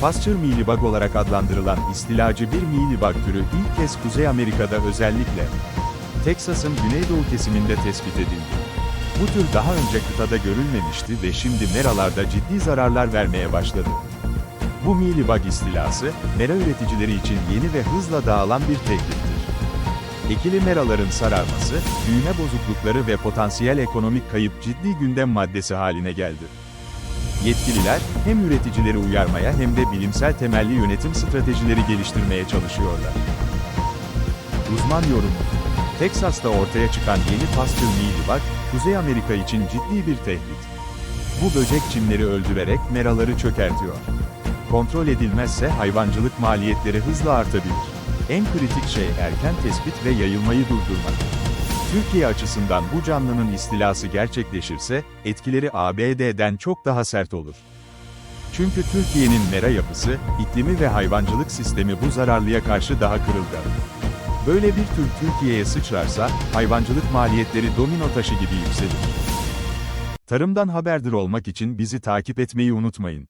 Pasture mealybug olarak adlandırılan istilacı bir mealybug türü ilk kez Kuzey Amerika'da özellikle Teksas'ın güneydoğu kesiminde tespit edildi. Bu tür daha önce kıtada görülmemişti ve şimdi meralarda ciddi zararlar vermeye başladı. Bu mealybug istilası, mera üreticileri için yeni ve hızla dağılan bir tehdittir. Ekili meraların sararması, büyüme bozuklukları ve potansiyel ekonomik kayıp ciddi gündem maddesi haline geldi. Yetkililer, hem üreticileri uyarmaya hem de bilimsel temelli yönetim stratejileri geliştirmeye çalışıyorlar. Uzman yorumu Teksas'ta ortaya çıkan yeni Pasture mealybug, Kuzey Amerika için ciddi bir tehdit. Bu böcek çimleri öldürerek meraları çökertiyor. Kontrol edilmezse hayvancılık maliyetleri hızla artabilir. En kritik şey erken tespit ve yayılmayı durdurmak. Türkiye açısından bu canlının istilası gerçekleşirse, etkileri ABD'den çok daha sert olur. Çünkü Türkiye'nin mera yapısı, iklimi ve hayvancılık sistemi bu zararlıya karşı daha kırılgan. Böyle bir tür Türkiye'ye sıçrarsa, hayvancılık maliyetleri domino taşı gibi yükselir. Tarımdan haberdar olmak için bizi takip etmeyi unutmayın.